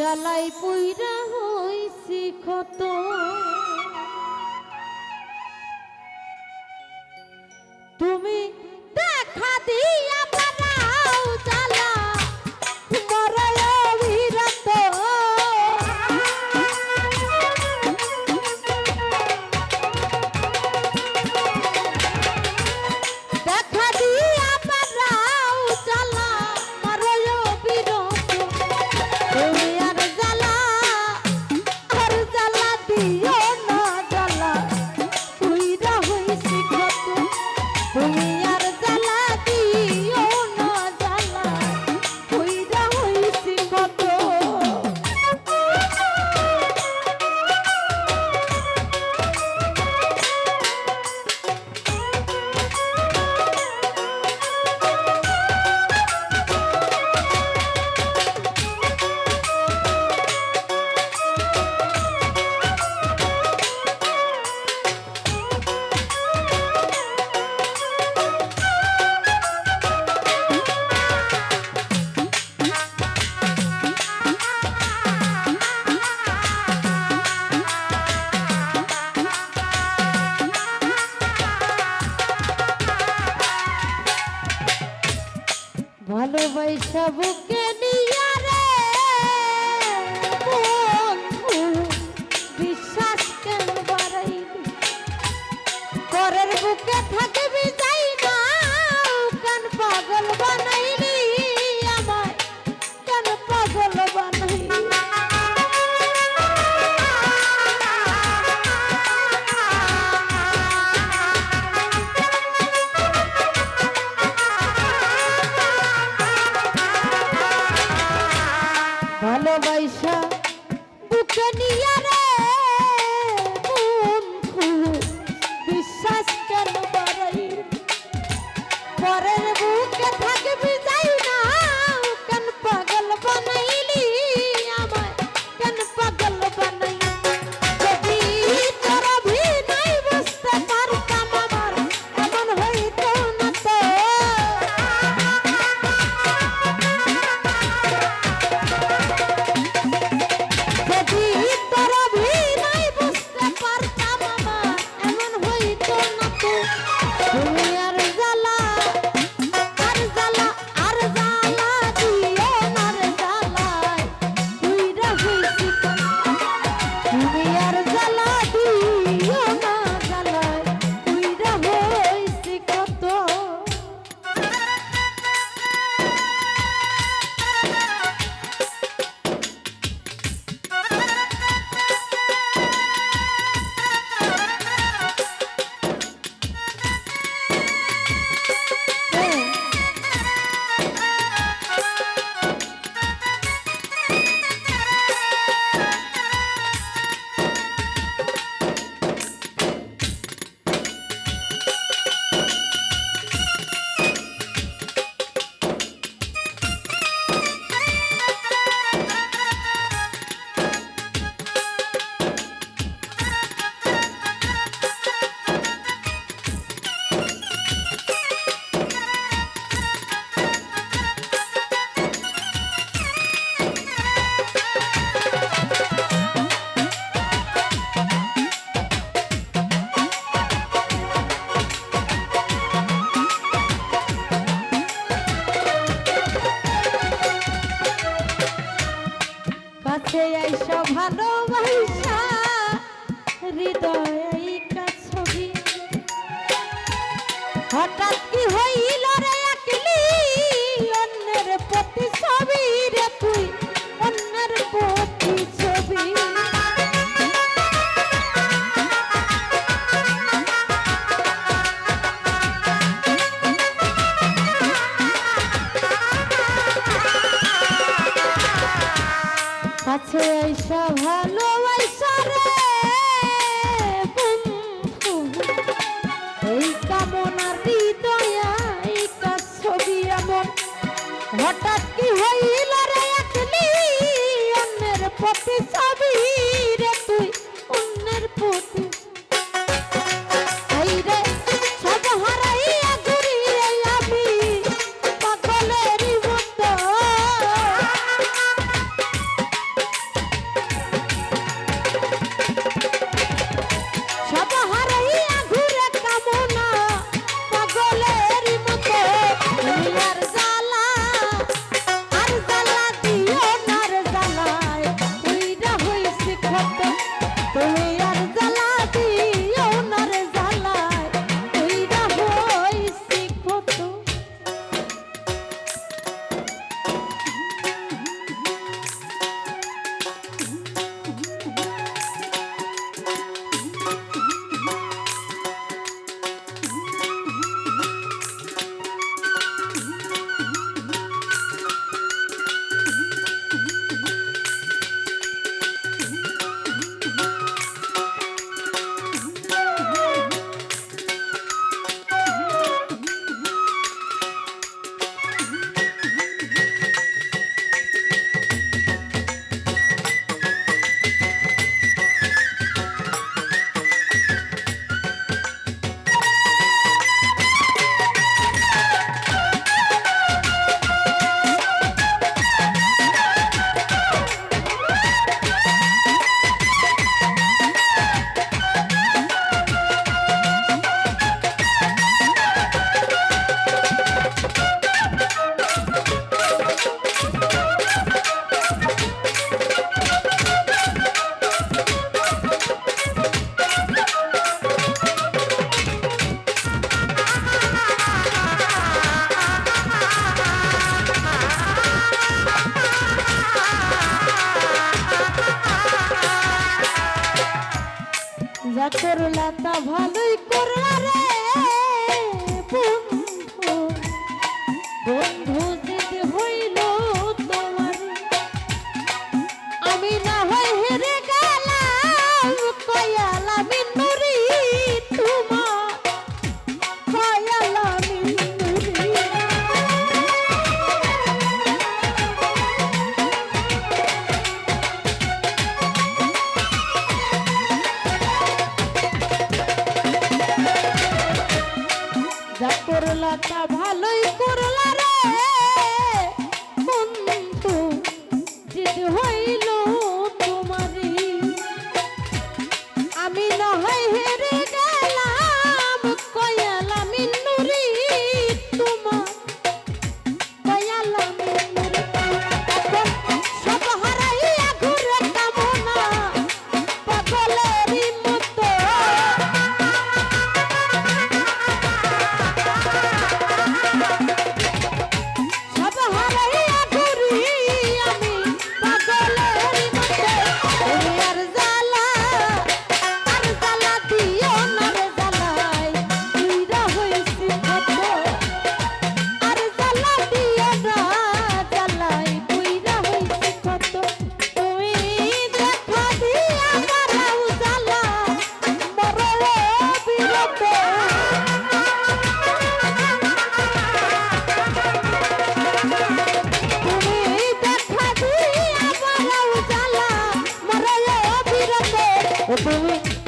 জ্বালাই পুইরা হইছি ক্ষত। ভালোবাসা বুকে ভালোবাসা বুকে নিয়ে হঠাৎ কি হয় भटकती हुई যা করলা ভালোই করে রে ভালোই করলা ও তুমি